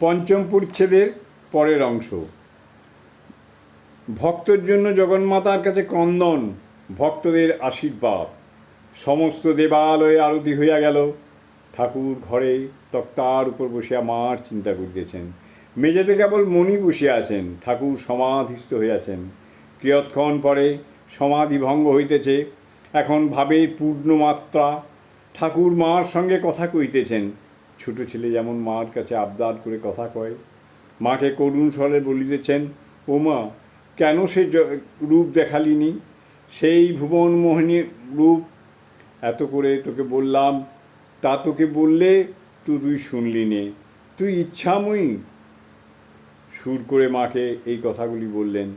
পঞ্চম পরিচ্ছেদের পরের অংশ। ভক্তর জন্য জগন্মাতার কাছে ক্রন্দন, ভক্তদের আশীর্বাদ। সমস্ত দেবালয়ে আরতি হইয়া গেল। ঠাকুর ঘরে তক্তার উপর বসিয়া মার চিন্তা করিতেছেন। মেঝেতে কেবল মণি বসিয়া আছেন। ঠাকুর সমাধিস্থ হইয়াছেন। কিয়ৎক্ষণ পরে সমাধি ভঙ্গ হইতেছে। এখন ভাবের পূর্ণমাত্রা। ঠাকুর মার সঙ্গে কথা কইতেছেন। ছোট ছেলে যেমন মার কাছে আবদার করে কথা কয়, মাকে করুণ স্বরে বলিতেছেন ও মা কেন সে রূপ দেখালিনি? সেই ভুবন মোহিনী রূপ। এত করে তোকে বললাম, তা তোকে বললে তু তুই শুনলি নে, তুই ইচ্ছাময়ী। সুর করে মাকে এই কথাগুলি বললেন।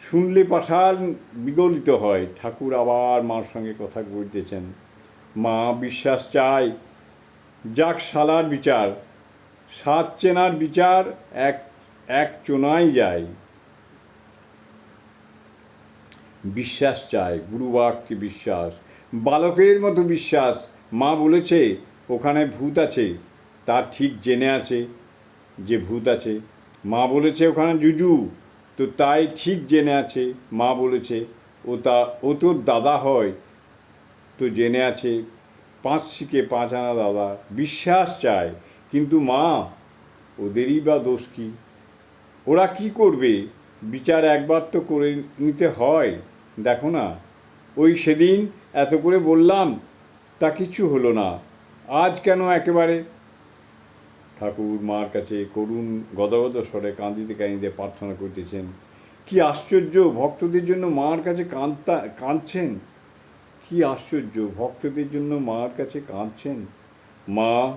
শুনলে পাশাল বিগলিত হয়। ঠাকুর আবার মার সঙ্গে কথা বলতেছেন। মা, বিশ্বাস চাই যাক শালার বিচার। সাত চেনার বিচার এক এক চোনাই যায়। বিশ্বাস চায় গুরুবাক্যে বিশ্বাস। বালকের মতো বিশ্বাস। মা বলেছে, ওখানে ভূত আছে। তা ঠিক জেনে আছে যে ভূত আছে। মা বলেছে, ওখানে জুজু। তো তাই ঠিক জেনে আছে। মা বলেছে, ও তা, ও তোর দাদা হয়। তো জেনে আছে পাঁচ শিখে পাঁচ আনা দাদা, বিশ্বাস চায় কিন্তু মা, ওদেরই বা দোষ কী? ওরা কি করবে? বিচার একবার তো করে নিতে হয়। দেখো না, ওই সেদিন এত করে বললাম, তা কিছু হলো না। আজ কেন একেবারে? ঠাকুর মার কাছে করুণ গদগদ স্বরে কাঁদিতে কাঁদিতে প্রার্থনা করতেছেন। কি আশ্চর্য, ভক্তদের জন্য মার কাছে কাঁদতা, কাঁদছেন? কি আশ্চর্য! ভক্তদের জন্য মার কাছে কাঁদছেন। মা,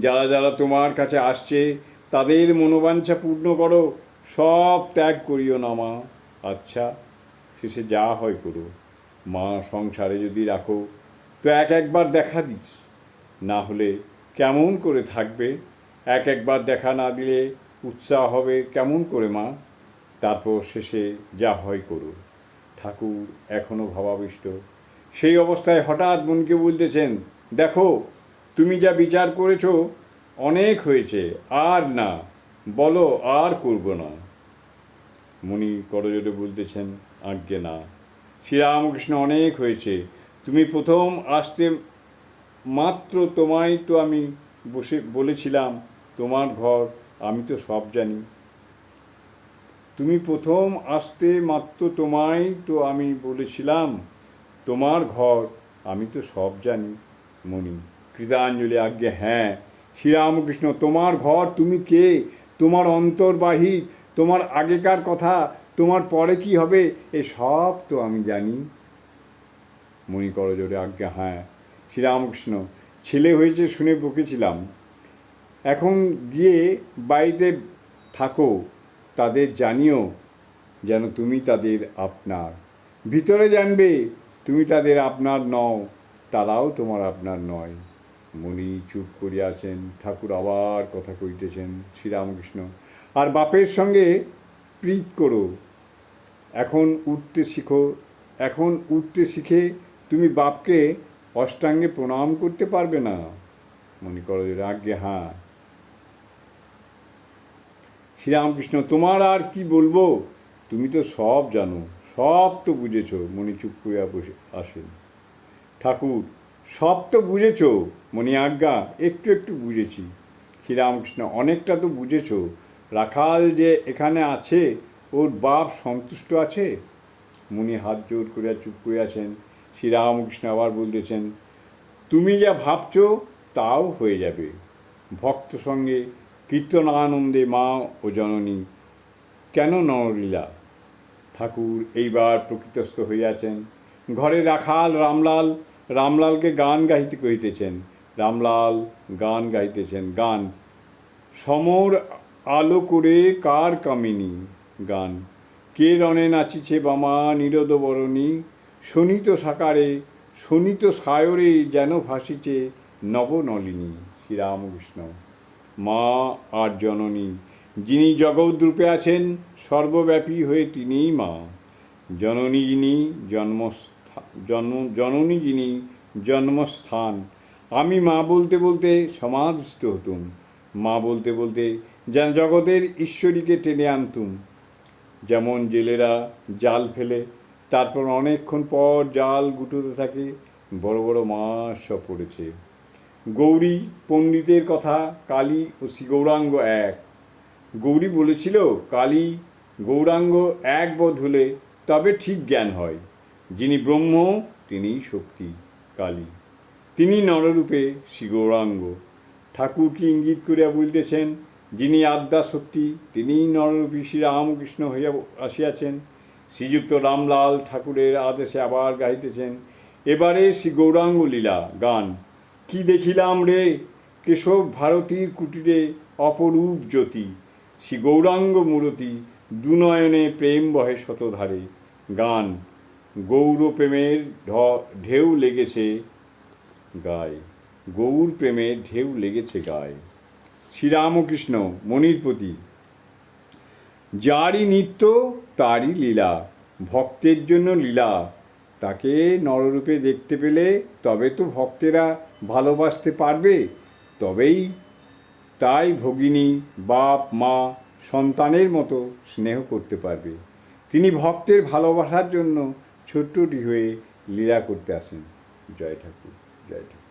যারা যারা তোমার কাছে আসছে, তাদের মনোবাঞ্ছা পূর্ণ করো, সব ত্যাগ করিও না মা। আচ্ছা শেষে যা হয় করো। মা, সংসারে যদি রাখো, তো এক একবার দেখা দিস। না হলে কেমন করে থাকবে? এক একবার দেখা না দিলে উৎসাহ হবে কেমন করে মা? তারপর শেষে যা হয় করো। ঠাকুর এখনও ভাবাবিষ্ট। সেই অবস্থায় হঠাৎ মনকে বলতেছেন, দেখো, তুমি যা বিচার করেছ অনেক হয়েছে, আর না, বলো আর করব না। মণি করজোরে বলতেছেন, আজ্ঞে না, শ্রীরামকৃষ্ণ অনেক হয়েছে, তুমি প্রথম আসতে মাত্র তোমায় তো আমি বসে, বলেছিলাম, তোমার ঘর আমি তো সব জানি। তুমি প্রথম আসতে মাত্র তোমায় তো আমি বলেছিলাম তোমার ঘর, আমি তো সব জানি, মণি। কৃতাঞ্জলি আজ্ঞে হ্যাঁ। শ্রীরামকৃষ্ণ, তোমার ঘর তুমি কে? তোমার অন্তর্বাহী, তোমার আগেকার কথা, তোমার পরে কি হবে? এ সব তো আমি জানি। মণি করজোরে আজ্ঞা হ্যাঁ। শ্রীরামকৃষ্ণ, ছেলে হয়েছে শুনে বকেছিলাম। এখন গিয়ে বাড়িতে থাকো, তাদের জানিও, যেন তুমি তাদের আপনার। ভিতরে জানবে তুমি তাদের আপনার নও, তারাও তোমার আপনার নয়। মণি চুপ করিয়াছেন, ঠাকুর আবার কথা কইতেছেন শ্রীরামকৃষ্ণ, আর বাপের সঙ্গে প্রীত করো। এখন উঠতে শিখো, এখন উঠতে শিখে তুমি বাপকে অষ্টাঙ্গে প্রণাম করতে পারবে না। মনে করো যে হ্যাঁ। শ্রীরামকৃষ্ণ, তোমার আর কি বলব? তুমি তো সব জানো। সব তো বুঝেছ মণি চুপ করিয়া বসে আসেন। ঠাকুর, সব তো বুঝেছ মণি আজ্ঞা একটু একটু বুঝেছি। শ্রীরামকৃষ্ণ, অনেকটা তো বুঝেছ, রাখাল যে এখানে আছে, ওর বাপ সন্তুষ্ট আছে? মুনি হাত জোর করিয়া চুপ করিয়াছেন শ্রীরামকৃষ্ণ আবার বলতেছেন, তুমি যা ভাবছ, তাও হয়ে যাবে। ভক্ত সঙ্গে কীর্তন আনন্দে মা ও জননী, কেন নরলীলা? ঠাকুর এইবার প্রকৃতস্থ হইয়াছেন। ঘরে রাখাল, রামলাল, রামলালকে গান গাইতে কহিতেছেন। রামলাল গান গাইতেছেন গান। সমর আলো করে কার কামিনী? গান। কে রণে নাচিছে বামা নিরদ বরণী? শোনিত সাকারে শোনিত সায়রে যেন ভাসিছে নবনলিনী শ্রীরামকৃষ্ণ। মা আর জননী যিনি জগৎরূপে আছেন, সর্বব্যাপী হয়ে তিনিই মা। জননী যিনি জন্মস্থা, জন্ম, জননী যিনি জন্মস্থান। আমি মা বলতে বলতে সমাধিস্থ হতুম। মা বলতে বলতে যেন জগতের ঈশ্বরীকে টেনে আনতুম। যেমন জেলেরা জাল ফেলে, তারপর অনেকক্ষণ পর জাল গুটোতে থাকে, বড় বড় মাছ সব পড়েছে। গৌরী পণ্ডিতের কথা, কালী ও শ্রী গৌরাঙ্গ এক। গৌরী বলেছিল, কালী গৌরাঙ্গ এক বোধ হলে তবে ঠিক জ্ঞান হয়। যিনি ব্রহ্ম, তিনিই শক্তি, কালী। তিনি নররূপে শ্রী গৌরাঙ্গ। ঠাকুর কি ইঙ্গিত করিয়া বলিতেছেন, যিনি আদ্যা শক্তি, তিনিই নররূপী শ্রীরামকৃষ্ণ হইয়া আসিয়াছেন। শ্রীযুক্ত রামলাল ঠাকুরের আদেশে আবার গাইতেছেন এবারে শ্রী গৌরাঙ্গ লীলা, গান। কি দেখিলাম রে, কেশব ভারতীর কুটিরে অপরূপ জ্যোতি। শ্রী গৌরাঙ্গ মূরতি দুনয়নে প্রেম বহে শতধারে। গান গৌর প্রেমের ঢেউ লেগেছে গায়ে। গৌর প্রেমের ঢেউ লেগেছে গায়ে। শ্রীরামকৃষ্ণ মনির প্রতি। যারই নিত্য, তারই লীলা। ভক্তের জন্য লীলা। তাকে নররূপে দেখতে পেলে তবে তো ভক্তেরা ভালোবাসতে পারবে। তবেই তাই ভগিনী, বাপ, মা, সন্তানের মতো স্নেহ করতে পারবে। তিনি ভক্তের ভালোবাসার জন্য ছোট্টটি হয়ে লীলা করতে আসেন। জয় ঠাকুর জয় ঠাকুর।